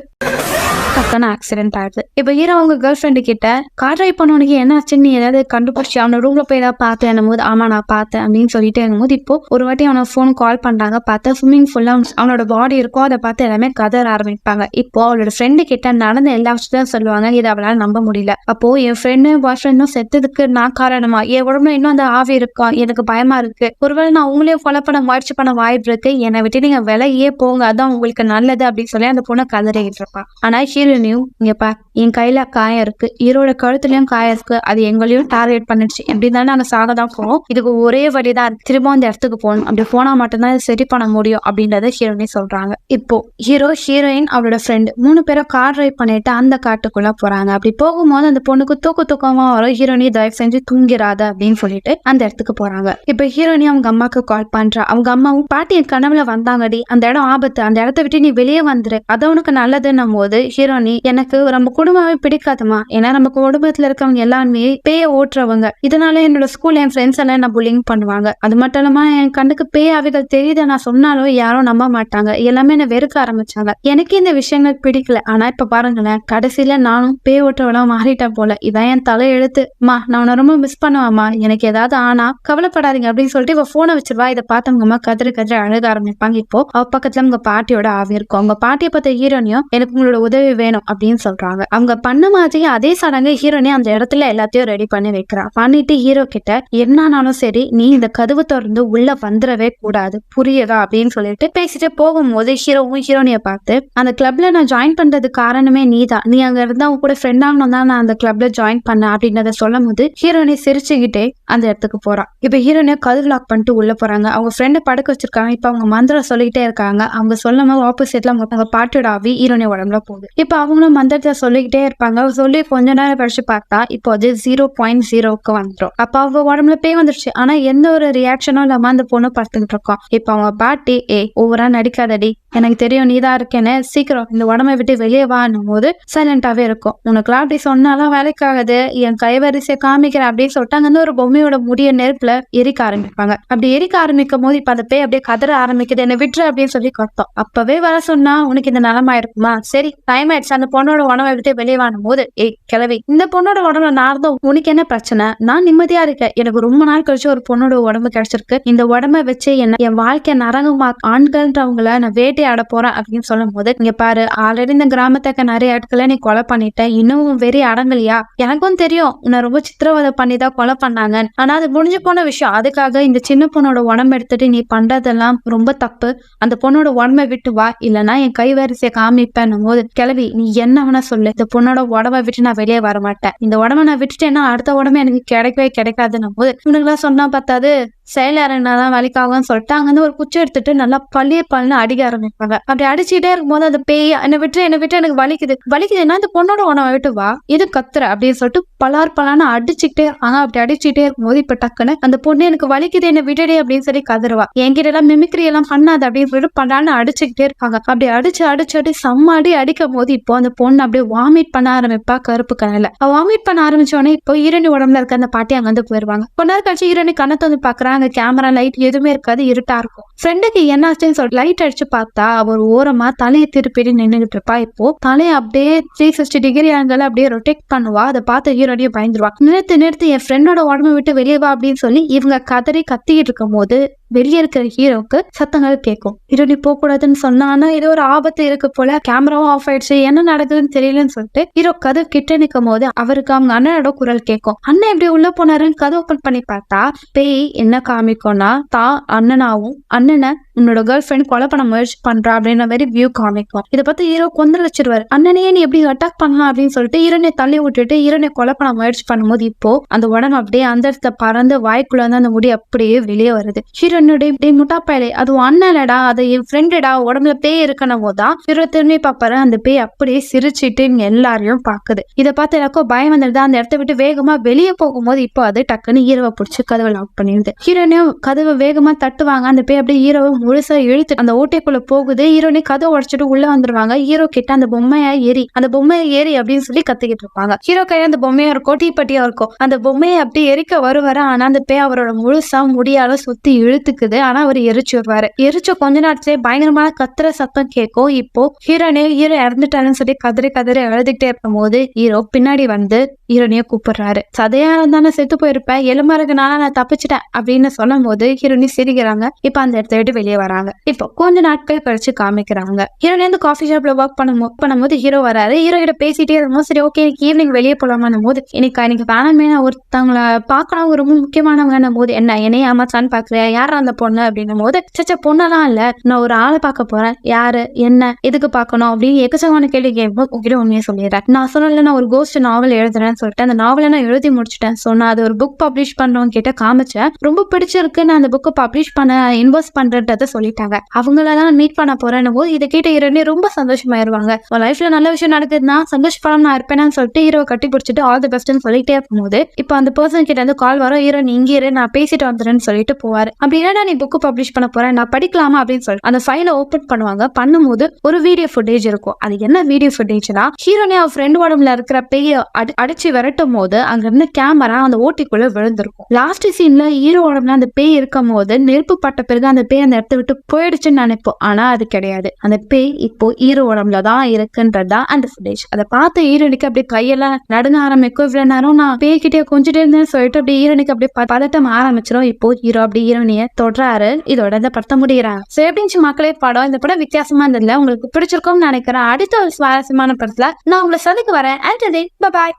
டக்குன்னு ஆக்சிடென்ட் ஆயிடுது. இப்போ ஹீரோ அவங்க கேர்ள் ஃப்ரெண்டு கிட்ட கார் ட்ரைவ் பண்ணவனுக்கு என்ன ஆச்சுன்னு நீ ஏதாவது கண்டுபிடிச்சி அவன ரூம்ல போய் ஏதாவது பார்த்தேன் போது ஆமா நான் பார்த்தேன் அப்படின்னு சொல்லிட்டு இருக்கும்போது இப்போ ஒரு வாட்டி அவனை ஃபோன் கால் பண்றாங்க பார்த்தா ஸ்விம்மிங் ஃபுல்லா அவனோட பாடி இருக்கும் அதை பார்த்து எல்லாமே கதற ஆரம்பிப்பாங்க. இப்போ அவளோட ஃப்ரெண்டு கிட்ட நடந்த எல்லா விஷயத்தையும் சொல்லுவாங்க இதை அவளால நம்ப முடியல. அப்போ என் ஃப்ரெண்டு பாய் ஃப்ரெண்டும் செத்ததுக்கு நான் காரணமா? என் உடம்புல இன்னும் அந்த ஆவி இருக்கா? எனக்கு பயமா இருக்கு. ஒருவேளை நான் உங்களையும் கொலை பண்ண முயற்சி பண்ண வாய்ப்பு இருக்கு. என்னை விட்டு நீங்க விலையே போங்க அதான் உங்களுக்கு நல்லது அப்படின்னு சொல்லி அந்த பொண்ணை கதறிக்கிட்டு இருப்பான் ஆனா ஹீரோனியும் இங்க பா என் கையில காயம் இருக்கு. ஹீரோட கழுத்துலயும் காயம் இருக்கு. அது எங்களையும் டார்கெட் பண்ணிடுச்சு. எப்படி தானே நாங்க சாக தான் போவோம் இதுக்கு ஒரே வழிதான் தான் திரும்ப அந்த இடத்துக்கு போகணும். அப்படி போனா மட்டும்தான் இது சரி பண்ண முடியும் அப்படின்றத ஹீரோனி சொல்றாங்க. இப்போ ஹீரோ ஹீரோயின் அவளோட ஃப்ரெண்டு மூணு பேரும் கார் டிரைவ் பண்ணிட்டு அந்த காட்டுக்குள்ள போறாங்க. அப்படி போகும்போது அந்த பொண்ணுக்கு தூக்க தூக்கமா வரும். ஹீரோனி தயவு செஞ்சு தூங்கிறாத அப்படின்னு சொல்லிட்டு அந்த இடத்துக்கு போறாங்க. இப்போ ஹீரோனி அவங்க அம்மாக்கு கால் பண்றா. அவங்க அம்மாவும் பாட்டி என் கனவுல வந்தாங்கடி. அந்த இடம் ஆபத்து. அந்த இடத்த விட்டு நீ வெளியே வந்துரு. அது உனக்கு நல்லதுன்னும் போது ஹீரோனி எனக்கு நம்ம குடும்பமே பிடிக்காதுமா ஏன்னா நம்ம குடும்பத்துல இருக்கவங்க எல்லாருமே பேய ஓட்டுறவங்க. இதனால என்னோட ஸ்கூல் என் ஃப்ரெண்ட்ஸ் எல்லாம் என்ன புல்லிங் பண்ணுவாங்க. அது மட்டும் இல்லாம என் கண்ணுக்கு பேய் அவைகள் தெரியுது நான் சொன்னாலும் யாரும் நம்ப மாட்டாங்க. எல்லாமே என்ன வெறுக்க ஆரம்பிச்சாங்க. எனக்கு இந்த விஷயங்கள் பிடிக்கல. ஆனா இப்ப பாருங்களேன் கடைசியில நானும் பேய் ஓட்டுறவளா மாறிட்டேன் போல. இதான் என் தலை எழுத்து மா நான் உன்னை ரொம்ப மிஸ் பண்ணுவேம்மா. எனக்கு ஏதாவது ஆனா கவலைப்படாதீங்க அப்படின்னு சொல்லிட்டு இவ போனை வச்சிருவா இதை பார்த்தவங்க அம்மா கதிர கதிர அழுக ஆரம்பிப்பாங்க. இப்போ அவ பக்கத்துல உங்க பாட்டியோட ஆவி இருக்கும். அவங்க பாட்டியை பார்த்த ஹீரோனியும் எனக்கு உங்களோட உதவி வேணும் அப்படின்னு சொல்றாங்க. அவங்க பண்ண மாதிரி அதே சடங்கு ஹீரோனே அந்த இடத்துல எல்லாத்தையும் ரெடி பண்ணி வைக்கிறா. பண்ணிட்டு ஹீரோ கிட்ட என்னானாலும் சரி நீ இந்த கதவு திறந்து உள்ள வந்துடவே கூடாது. புரியுதா? அப்படின்னு சொல்லிட்டு பேசிட்டு போகும்போது ஹீரோவும் ஹீரோனிய பார்த்து அந்த கிளப்ல நான் ஜாயின் பண்றது காரணமே நீ தான் நீ அங்க இருந்தா அவங்க கூட ஃப்ரெண்ட் ஆகணும் தான் நான் அந்த கிளப்ல ஜாயின் பண்ண அப்படின்றத சொல்லும் போது ஹீரோனி சிரிச்சுக்கிட்டே அந்த இடத்துக்கு போறா. இப்ப ஹீரோனிய கதவு லாக் பண்ணிட்டு உள்ள போறாங்க. அவங்க ஃப்ரெண்டை படுக்க வச்சிருக்காங்க. இப்ப அவங்க மந்திரம் சொல்லிக்கிட்டே இருக்காங்க. அவங்க சொல்லும் போது ஆப்போசிட்ல அவங்க பாட்டியோட ஆவி உடம்புல போகுது. இப்ப இப்போ அவங்களும் மந்திரத்தை சொல்லிக்கிட்டே இருப்பாங்க. சொல்லி கொஞ்ச நேரம் கழிச்சு பார்த்தா இப்போ அது ஜீரோ பாயிண்ட் ஜீரோக்கு வந்துடும் அப்ப அவங்க உடம்புல பே வந்துருச்சு. ஆனா எந்த ஒரு ரியாக்ஷனும் இல்லாம அந்த பொண்ணு பார்த்துக்கிட்டு இருக்கோம் இப்போ அவங்க பாட்டி ஏ ஓவரா நடிக்காதடி. எனக்கு தெரியும் நீ தான் இருக்கேன்னு சீக்கிரம் இந்த உடம்பை விட்டு வெளியே வான்னும் போது சைலண்டாவே இருக்கும். உனக்குலாம் அப்படி சொன்னாலாம் வேலைக்காகுது என் கைவரிசையை காமிக்கிறேன் அப்படின்னு சொல்லிட்டாங்கன்னு ஒரு பொம்மையோட முடிய நெருப்புல எரிக்க ஆரம்பிப்பாங்க. அப்படி எரிக்க ஆரம்பிக்கும் போது இப்ப அந்த பேய் அப்படியே கதற ஆரம்பிக்குது. என்ன விட்டுரு அப்படின்னு சொல்லி கத்தோம். அப்பவே வர சொன்னா உனக்கு இந்த நிலமா இருக்குமா சரி டைம் ஆயிடுச்சு. அந்த பொண்ணோட உடம்பை விட்டு வெளியே வாங்கும் போது ஏய் கிளவி இந்த பொண்ணோட உடம்பு நான் உனக்கு என்ன பிரச்சனை? நான் நிம்மதியா இருக்கேன். எனக்கு ரொம்ப நாள் கழிச்சு ஒரு பொண்ணோட உடம்பு கிடைச்சிருக்கு. இந்த உடம்ப வச்சு என்ன என் வாழ்க்கை நரகமா ஆண்கள்ன்றவங்கள நான் வேட்டையாட போறேன். அப்படின்னு சொல்லும் போது இங்க பாரு ஆல்ரெடி இந்த கிராமத்துக்கு நிறைய இடத்துல நீ கொலை பண்ணிட்ட. இன்னும் வெறி அடங்கலையா? எனக்கும் தெரியும். உன்னை ரொம்ப சித்திரவதை பண்ணி தான் கொலை பண்ணாங்க. ஆனா அது முடிஞ்சு போன விஷயம். அதுக்காக இந்த சின்ன பொண்ணோட உடம்பு எடுத்துட்டு நீ பண்றதெல்லாம் ரொம்ப தப்பு. அந்த பொண்ணோட உடம்பை விட்டு வா. இல்லைன்னா என் கை வரிசையை காமிப்பேன் போது கிளவி நீ என்ன வேணா சொல்லு. இந்த பொண்ணோட உடம்பை விட்டு நான் வெளியே வர மாட்டேன். இந்த உடம்ப நான் விட்டுட்டேன்னா அடுத்த உடம்பு எனக்கு கிடைக்கவே கிடைக்காதுன்னும் போது இவனுக்குலாம் சொன்னா பார்த்தாது செயல் இறங்கினாதான் வலிக்காகும்னு சொல்லிட்டு அங்கேருந்து ஒரு குச்சி எடுத்துட்டு நல்லா பள்ளிய பல்னு அடிக்க ஆரம்பிப்பாங்க. அப்படி அடிச்சுட்டே இருக்கும்போது அந்த பேய் என்னை விட்டு என்னை விட்டு எனக்கு வலிக்குது. வலிக்குதுன்னா இந்த பொண்ணோட உணவை விட்டு வா. இது கத்துற? அப்படின்னு சொல்லிட்டு பலார் பலான்னு அடிச்சுக்கிட்டே ஆனா அப்படி அடிச்சுட்டே இருக்கும்போது இப்ப டக்குன்னு அந்த பொண்ணு எனக்கு வலிக்குது என்ன விடுடே அப்படின்னு சொல்லி கதறுவா. என்கிட்ட எல்லாம் மிமிக்ரி எல்லாம் பண்ணாது அப்படின்னு சொல்லிட்டு பலான்னு அடிச்சுக்கிட்டே இருப்பாங்க அப்படி அடிச்சு அடிச்சு அடி சம்மாடி அடிக்கும் போது இப்போ அந்த பொண்ணு அப்படியே வாமிட் பண்ண ஆரம்பிப்பா கருப்பு கண்ணில வாமிட் பண்ண ஆரம்பிச்ச உடனே இப்போ ஈரணி உடம்புல இருக்க அந்த பாட்டி அங்க வந்து போயிருவாங்க. கொஞ்ச நேரம் கழிச்சு ஈரணி கண்ணத்தை வந்து பாக்குறாங்க. கேமரா லைட் எதுவுமே இருக்காது இருட்டா இருக்கும். ஃப்ரெண்டுக்கு என்னாச்சுன்னு சொல்லிட்டு லைட் அடிச்சு பார்த்தா அவர் ஓரமா தலையை திருப்பிட்டு நின்னுகிட்டு இருப்பா. இப்போ தலையை அப்படியே த்ரீ சிக்ஸ்டி டிகிரி ஆங்கிள் அப்படியே ரொட்டேட் பண்ணுவா. அதை பார்த்து ஹீரோனையும் பயந்துருவா. நிறுத்து நிறுத்து என் ஃப்ரெண்டோட உடம்பு விட்டு வெளியே வா அப்படின்னு சொல்லி இவங்க கதறி கத்திக்கிட்டு இருக்கும் போது வெளியே இருக்கிற ஹீரோக்கு சத்தங்கள் கேட்கும். ஹீரோனி போக கூடாதுன்னு சொன்னானா? ஏதோ ஒரு ஆபத்து இருக்கு போல. கேமராவும் ஆஃப் ஆயிடுச்சு. என்ன நடக்குதுன்னு தெரியலன்னு சொல்லிட்டு ஹீரோ கதவு கிட்ட நிற்கும் போது அவருக்கு அவங்க அண்ணனோட குரல் கேட்கும். அண்ணன் எப்படி உள்ள போனாருன்னு கதவு ஓப்பன் பண்ணி பார்த்தா பேய் என்ன காமிக்கும்னா தான் அண்ணனாவும் அண்ணனை உன்னோட கேர்ள் ஃப்ரெண்ட் கொலை பண்ண முயற்சி பண்றா அப்படின்ற மாதிரி வியூ காமிக்கும். இதை பார்த்து ஹீரோ கொந்தளிச்சிருவாரு. அண்ணனையே நீ எப்படி அட்டாக் பண்ணலாம் அப்படின்னு சொல்லிட்டு ஹீரோனை தள்ளி விட்டுட்டு ஹீரோனை கொலை பண்ண முயற்சி பண்ணும்போது இப்போ அந்த உடம்பு அப்படியே அந்த இடத்துல பறந்து வாய்க்குள்ள வந்து அந்த முடி அப்படியே வெளியே வருது. ஹீரோனுடைய இப்படி முட்டாப்பாயிலே அது அண்ணனடா அது என் ஃப்ரெண்டுடா உடம்புல பேய் இருக்கணும் போதுதான் ஹீரோ திரும்பி பார்ப்பாரு அந்த பேய் அப்படியே சிரிச்சிட்டு இங்க எல்லாரையும் பாக்குது இதை பார்த்து எனக்கும் பயம் வந்துடுது. அந்த இடத்த விட்டு வேகமா வெளியே போகும்போது இப்போ அது டக்குன்னு ஹீரோவை பிடிச்சி கதவை லாக் பண்ணிடுது. ஹீரோனையும் கதவை வேகமா தட்டுவாங்க. அந்த பேய் அப்படியே ஹீரோவை முழுசா இழுத்து அந்த ஓட்டைக்குள்ள போகுது. ஹீரோனே கதை உடைச்சிட்டு உள்ள வந்துருவாங்க ஹீரோ கிட்ட அந்த பொம்மையா ஏறி அந்த பொம்மையை ஏறி அப்படின்னு சொல்லி கத்துக்கிட்டு இருப்பாங்க. ஹீரோ கையில அந்த பொம்மையா இருக்கும் டீப்பட்டியா இருக்கும் அந்த பொம்மையை அப்படியே எரிக்க வருவாரு ஆனா அந்த பேய் அவரோட முழுசா முடியால சுத்தி இழுத்துக்குது. ஆனா அவர் எரிச்சு வருவாரு. எரிச்ச கொஞ்ச நேரத்திலே பயங்கரமான கத்துற சத்தம் கேட்கும். இப்போ ஹீரோனே ஹீரோ இறந்துட்டாருன்னு சொல்லி கதறி கதறி அழுதுகிட்டே இருக்கும் போது ஹீரோ பின்னாடி வந்து ஹீரோனிய கூப்பிடுறாரு. சதையாரம் தானே செத்து போயிருப்பேன் எலும்பறதுனால நான் தப்பிச்சிட்டேன் அப்படின்னு சொல்லும் போது ஹீரோனி சிரிக்கிறாங்க. இப்ப அந்த இடத்த விட்டு வெளியே வராங்க. இப்போ கொஞ்ச நாட்கள் கழிச்சு காமிக்கிறாங்க. ஹீரோனி வந்து காஃபி ஷாப்ல ஒர்க் பண்ணும் பண்ணும்போது ஹீரோ வராரு. ஹீரோ கிட்ட பேசிட்டே இருக்கும்போது சரி ஓகே எனக்கு ஈவினிங் வெளியே போலாமான்னும் போது எனக்கு எனக்கு வேணாமே நான் ஒருத்தவங்களை பார்க்கணும் ரொம்ப முக்கியமானவங்கன்னும் போது என்ன என்னைய ஏமாச்சான்னு பாக்குறியா யாரா அந்த பொண்ணு? அப்படின்னும் போது சச்ச பொண்ணெல்லாம் இல்ல. நான் ஒரு ஆளை பார்க்க போறேன். யாரு? என்ன? எதுக்கு பார்க்கணும்? அப்படின்னு எக்கச்சக்கமான கேள்வி கேட்கும்போது உங்ககிட்ட உண்மையை சொல்லிடுறேன். நான் சொன்னல நான் ஒரு கோஸ்ட் நாவல் எழுதுறேன்னு சொல்லிட்டு அந்த நாவலை நான் எழுதி முடிச்சிட்டேன். ஸோ நான் அது ஒரு புக் பப்ளிஷ் பண்றவங்க கிட்ட காமிச்சேன். ரொம்ப பிடிச்சிருக்கு. நான் அந்த புக்கை பப்ளிஷ் பண்ண இன்வெஸ்ட் பண்ணுறதை சொல்லிட்டாங்க. அவங்கள தான் மீட் பண்ண போறேன் போது இதை கேட்ட ஹீரோனே ரொம்ப சந்தோஷமாயிருவாங்க. உன் லைஃப்ல நல்ல விஷயம் நடக்குதுன்னா சந்தோஷப்படம் நான் இருப்பேன்னு சொல்லிட்டு ஹீரோ கட்டி பிடிச்சிட்டு ஆல் தி பெஸ்ட்னு சொல்லிட்டே இருக்கும்போது இப்போ அந்த பர்சன் கிட்ட இருந்து கால் வரும். ஹீரோ நீ இங்கே இரு. நான் பேசிட்டு வந்துடுறேன்னு சொல்லிட்டு போவாரு. அப்படி என்னடா நீ புக்கு பப்ளிஷ் பண்ண போறேன் நான் படிக்கலாமா? அப்படின்னு சொல்லிட்டு அந்த ஃபைலை ஓப்பன் பண்ணுவாங்க. பண்ணும்போது ஒரு வீடியோ ஃபுட்டேஜ் இருக்கும். அது என்ன வீடியோ ஃபுட்டேஜ்னா ஹீரோனே அவன் ஃப்ரெண்ட் உடம்புல இருக்கிற பேய அடி வச்சு விரட்டும் போது அங்கிருந்த கேமரா அந்த ஓட்டிக்குள்ள விழுந்திருக்கும். லாஸ்ட் சீன்ல ஹீரோ உடம்புல அந்த பேய் இருக்கும் போது நெருப்பு பட்ட பிறகு அந்த பேய் அந்த இடத்த விட்டு போயிடுச்சுன்னு நினைப்போம். ஆனா அது கிடையாது. அந்த பேய் இப்போ ஹீரோ உடம்புல தான் இருக்குன்றதா அந்த ஃபுட்டேஜ் அதை பார்த்து ஹீரோனிக்கு அப்படியே கையெல்லாம் நடுங்க ஆரம்பிக்கும். இவ்வளவு நேரம் நான் பேய்கிட்டே கொஞ்சிட்டே இருந்தேன்னு சொல்லிட்டு அப்படியே ஹீரோனிக்கு அப்படியே பதட்டம் ஆரம்பிச்சிடும் இப்போ ஹீரோ அப்படி ஹீரோனிய தொடராரு இதோட இந்த படத்தை முடிகிறாங்க சோ எப்படின்னு மக்களே படம் இந்த படம் வித்தியாசமா இருந்ததுல உங்களுக்கு பிடிச்சிருக்கும்னு நினைக்கிறேன். அடுத்த ஒரு சுவாரஸ்யமான படத்துல நான் உங்களை சந்திக்க வரேன். அண்ட் பாய்